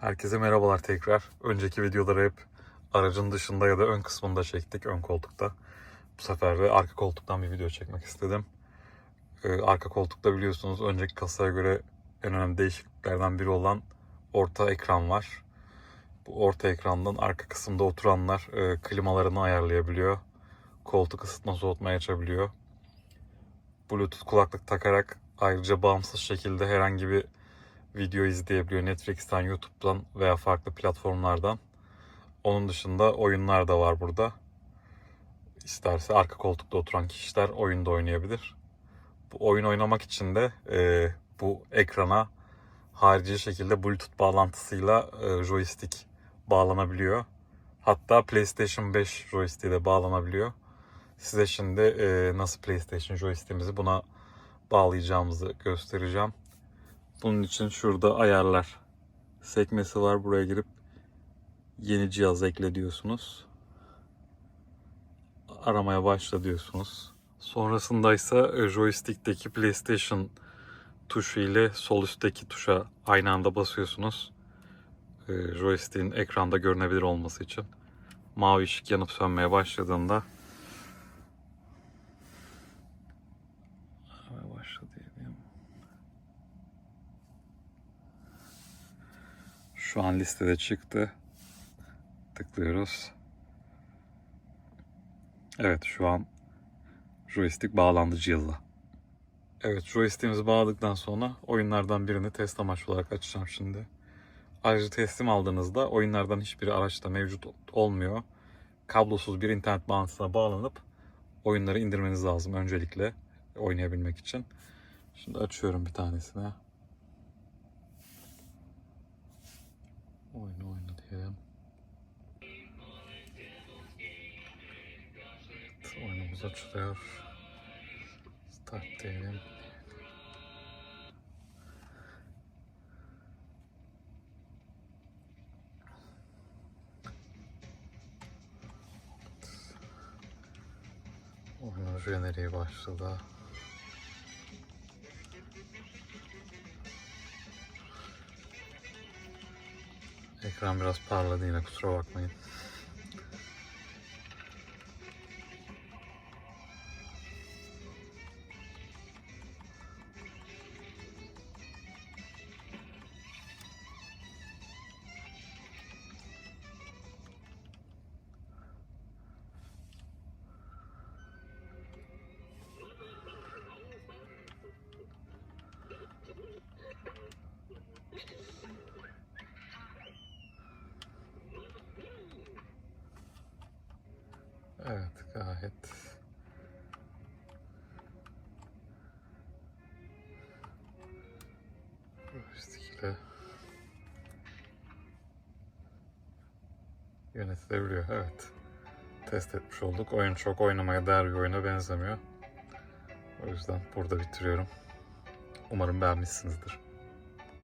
Herkese merhabalar tekrar. Önceki videoları hep aracın dışında ya da ön kısmında çektik, ön koltukta. Bu sefer de arka koltuktan bir video çekmek istedim. Ee, arka koltukta biliyorsunuz önceki kasaya göre en önemli değişikliklerden biri olan orta ekran var. Bu orta ekrandan arka kısımda oturanlar e, klimalarını ayarlayabiliyor. Koltuk ısıtma soğutma açabiliyor. Bluetooth kulaklık takarak ayrıca bağımsız şekilde herhangi bir video izleyebiliyor Netflix'ten, YouTube'dan veya farklı platformlardan. Onun dışında oyunlar da var burada. İsterse arka koltukta oturan kişiler oyunda oynayabilir. Bu oyun oynamak için de e, bu ekrana harici şekilde Bluetooth bağlantısıyla e, joystick bağlanabiliyor. Hatta PlayStation 5 joystick'i de bağlanabiliyor. Size şimdi e, nasıl PlayStation joystick'imizi buna bağlayacağımızı göstereceğim. Bunun için şurada ayarlar sekmesi var. Buraya girip yeni cihaz ekle diyorsunuz. Aramaya başla diyorsunuz. Sonrasında ise joystick'teki PlayStation tuşu ile sol üstteki tuşa aynı anda basıyorsunuz. E, Joystick'in ekranda görünebilir olması için. Mavi ışık yanıp sönmeye başladığında Aramaya başla diyelim. Şu an listede çıktı. Tıklıyoruz. Evet şu an joystick bağlandı cihaza. Evet joystick'imizi bağladıktan sonra oyunlardan birini test amaçlı olarak açacağım şimdi. Ayrıca teslim aldığınızda oyunlardan hiçbiri araçta mevcut olmuyor. Kablosuz bir internet bağlantısına bağlanıp oyunları indirmeniz lazım öncelikle oynayabilmek için. Şimdi açıyorum bir tanesini. Ой, ну ой, надхерем. Oyunumuza çıkıyor. Start diyelim. Oyunun jeneriği başladı. Ekran biraz parladı yine kusura bakmayın. Evet gayet joystick ile yönetilebiliyor. Evet. Test etmiş olduk. Oyun çok oynamaya değer bir oyuna benzemiyor. O yüzden burada bitiriyorum. Umarım beğenmişsinizdir.